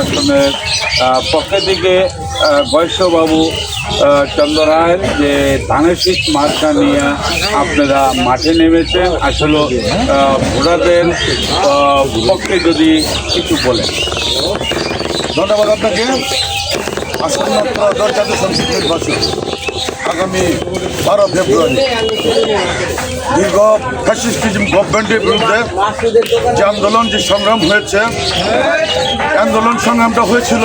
আসনের আহ, পক্ষে থেকে বৈশ্যবাবু আহ, চন্দ্র রায়ের যে ধানের শীত মার্কা নিয়ে আপনারা মাঠে নেমেছেন আসলে ভোটারদের পক্ষে যদি কিছু বলেন। ধন্যবাদ আপনাকে। আসন্ন আগামী বারো ফেব্রুয়ারি। দীর্ঘ ফ্যাসিস্টিজম গভর্নমেন্টের বিরুদ্ধে যে আন্দোলন, যে সংগ্রাম হয়েছে আন্দোলন সংগ্রামটা হয়েছিল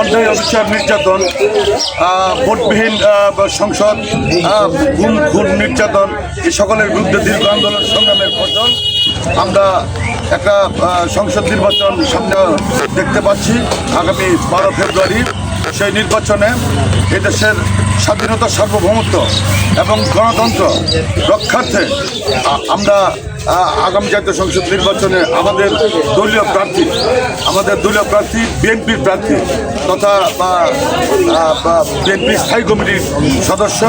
অন্যায়, অবিচার, নির্যাতন ভোটবিহীন সংসদ গুম খুন নির্যাতন এই সকলের বিরুদ্ধে দীর্ঘ আন্দোলন, সংগ্রামের ফসল আমরা একটা সংসদ নির্বাচন সামনে দেখতে পাচ্ছি, আগামী বারো ফেব্রুয়ারি, সেই নির্বাচনে এদেশের স্বাধীনতা সার্বভৌমত্ব এবং গণতন্ত্র রক্ষার্থে আমরা আগামী জাতীয় সংসদ নির্বাচনে আমাদের দলীয় প্রার্থী, আমাদের দলীয় প্রার্থী, বিএনপির প্রার্থী তথা বা বিএনপি স্থায়ী কমিটির সদস্য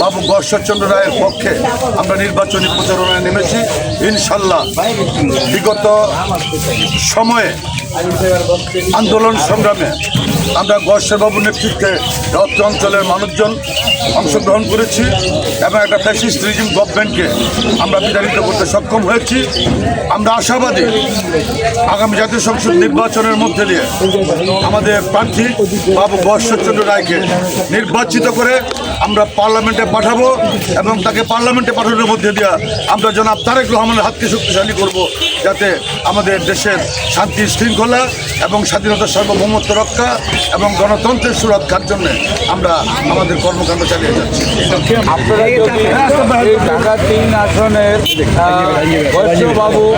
বাবু বর্ষচন্দ্র রায়ের পক্ষে আমরা নির্বাচনী প্রচারণায় নেমেছি, ইনশাল্লাহ। বিগত সময়ে আন্দোলন সংগ্রামে আমরা গশ্বরবাবুর নেতৃত্বে অত্র অঞ্চলের মানুষজন অংশগ্রহণ করেছি এবং একটা ফ্যাসিস্ট রিজিম গভর্নমেন্টকে আমরা বিতাড়িত করতে সক্ষম হয়েছি। আমরা আশাবাদী আগামী জাতীয় সংসদ নির্বাচনের মধ্যে দিয়ে আমাদের প্রার্থী বাবু গশ্বরচন্দ্র রায়কে নির্বাচিত করে আমরা পার্লামেন্টে পাঠাবো এবং তাকে পার্লামেন্টে পাঠানোর মধ্যে দিয়ে আমরা জনাব তারেক রহমানের হাতকে শক্তিশালী করব যাতে আমাদের দেশের শান্তি শৃঙ্খলা এবং স্বাধীনতার সার্বভৌমত্ব রক্ষা এবং গণতন্ত্রের সুরক্ষার জন্য আমরা আমাদের কর্মকাণ্ড চালিয়ে যাচ্ছি। আপনারা ঢাকা তিন আসনের বৈশ্যবাবু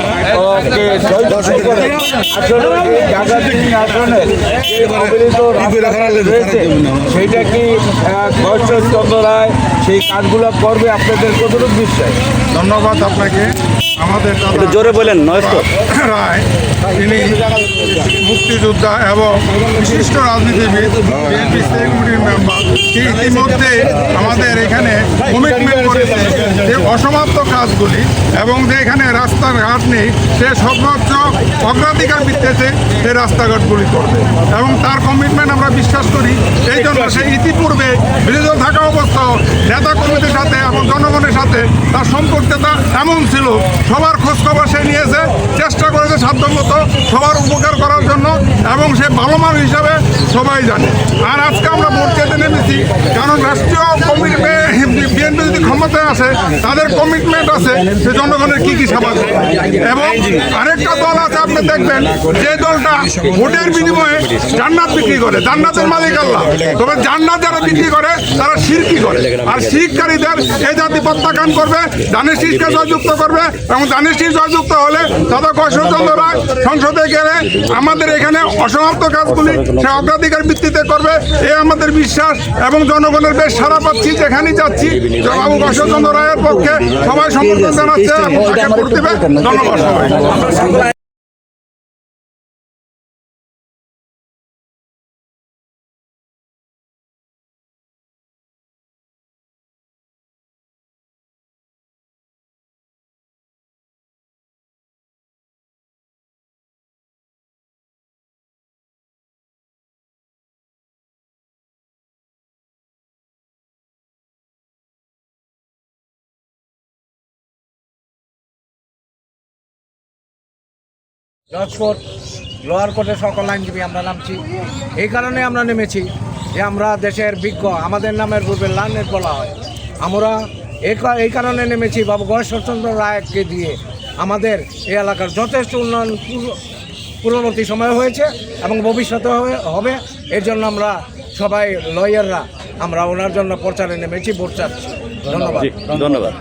তিন আসনের সেইটা কি রায় সেই কাজগুলো করবে আপনাদের কতটুকু বিশ্বাস ধন্যবাদ আপনাকে। আমাদের জোরে বলেন নয় রায় তিনি মুক্তিযোদ্ধা এবং বিশিষ্ট রাজনীতিবিদ বিএনপি স্থায়ী কমিটির মেম্বার। তিনি ইতিমধ্যে আমাদের এখানে কমিটমেন্ট করেছে যে অসমাপ্ত কাজগুলি এবং যে এখানে রাস্তাঘাট নেই সে সর্বোচ্চ অগ্রাধিকার ভিত্তিতে সে রাস্তাঘাটগুলি করবে। এবং তার কমিটমেন্ট আমরা বিশ্বাস করি এই জন্য সে ইতিপূর্বে বিরোধী থাকা নেতা কর্মীদের সাথে এবং জনগণের সাথে তার সম্পর্কতা এমন ছিল। সবার খোঁজখবর সে নিয়েছে, চেষ্টা করেছে সাধ্যমতো সবার উপকার করার জন্য এবং সে ভালো মানুষ হিসাবে সবাই জানে। আর আজকে আমরা ভোট চেতে নেমেছি, কারণ রাষ্ট্রীয় ক্ষমতায় আসে তাদের কমিটমেন্ট আছে, সে জনগণের কি কি সেবা এবং আরেকটা দল আছে, আপনি দেখবেন, যে দলটা ভোটের বিনিময়ে জান্নাত বিক্রি করে, জান্নাতের মালিক আল্লাহ। তবে জান্নাত যারা বিক্রি করে, তারা শিরকি করে? আর শিরকারীদের এই জাতি প্রত্যাখ্যান করবে, দানের শীষকে জয়যুক্ত করবে, এবং দানের শীষ জয়যুক্ত হলে দাদা কৌশলচন্দ্র রায় সংসদে গেলে আমাদের এখানে অসমাপ্ত কাজগুলি সে অগ্রাধিকার ভিত্তিতে করবে, এ আমাদের বিশ্বাস, এবং জনগণের বেশ সারা পাচ্ছি, যেখানেই যাচ্ছি বাবু কৌশলচন্দ্র রায়ের পক্ষে সবাই সমর্থন জানাচ্ছে ধন্যবাদ। সবাই জজ লোয়ার কোর্টের সকল আইনজীবী আমরা নামছি। এই কারণে আমরা নেমেছি যে আমরা দেশের বিজ্ঞ আমাদের নামের পূর্বে লার্নের বলা হয়। আমরা এই কারণে নেমেছি বাবু গণেশচন্দ্র রায়কে দিয়ে। আমাদের এই এলাকার যথেষ্ট উন্নয়ন পূর্ব- পূর্ববর্তী সময় হয়েছে এবং ভবিষ্যতে হবে- হবে। এর জন্য আমরা সবাই লয়াররা আমরা ওনার জন্য প্রচারে নেমেছি ভোট চাচ্ছি। ধন্যবাদ। ধন্যবাদ।